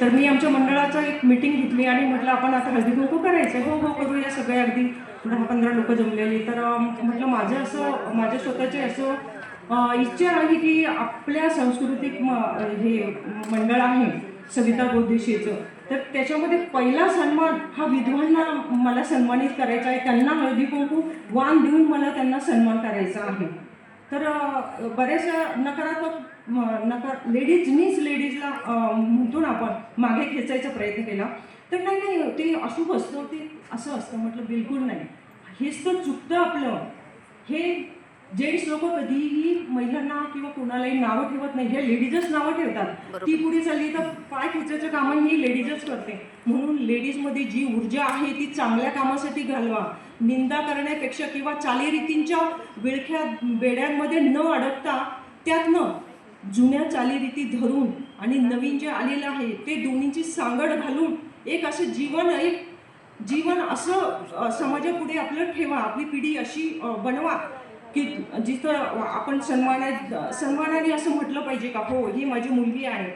तर मी आमच्या मंडळाचं एक मिटिंग घेतली आणि म्हटलं आपण आता हळदी कुंकू करायचं हो हो करूया सगळे अगदी. दहा पंधरा लोक जमलेली. तर म्हटलं माझं असं माझ्या स्वतःचे असं इच्छा आहे की आपल्या सांस्कृतिक म- हे मंडळ आहे सविता गोदेशीचं तर त्याच्यामध्ये पहिला सन्मान हा विधवांना मला सन्मानित करायचा आहे. त्यांना हळदी कुंकू वाण देऊन मला त्यांना सन्मान करायचा आहे. तर बऱ्याचशा नकारात्मक नकार नकार लेडीजनीच लेडीजला अ, म्हणतो ना आपण मागे खेचायचा प्रयत्न केला. तर नाही नाही ते अशुभ असतं ते असं असतं म्हटलं बिलकुल नाही. हेच तर चुकतं आपलं. हे जेंट्स लोक कधीही महिलांना किंवा कोणालाही नावं ठेवत नाही. हे लेडीजच नावं ठेवतात ती पुढे चालली तर पाय खेचायचं कामं ही लेडीजच करते. म्हणून लेडीजमध्ये जी ऊर्जा आहे ती चांगल्या कामासाठी घालवा. निंदा करण्यापेक्षा किंवा चालीरीतींच्या विळख्या बेड्यांमध्ये न अडकता त्यातनं जुन्या चालीरीती धरून आणि नवीन जे आलेलं आहे ते दोन्हींची सांगड घालून एक असं जीवन एक जीवन असं समाजापुढे आपलं ठेवा. आपली पिढी अशी बनवा. की जिथं आपण सन्मानात सन्मानाने असं म्हटलं पाहिजे का हो ही माझी मुलगी आहे.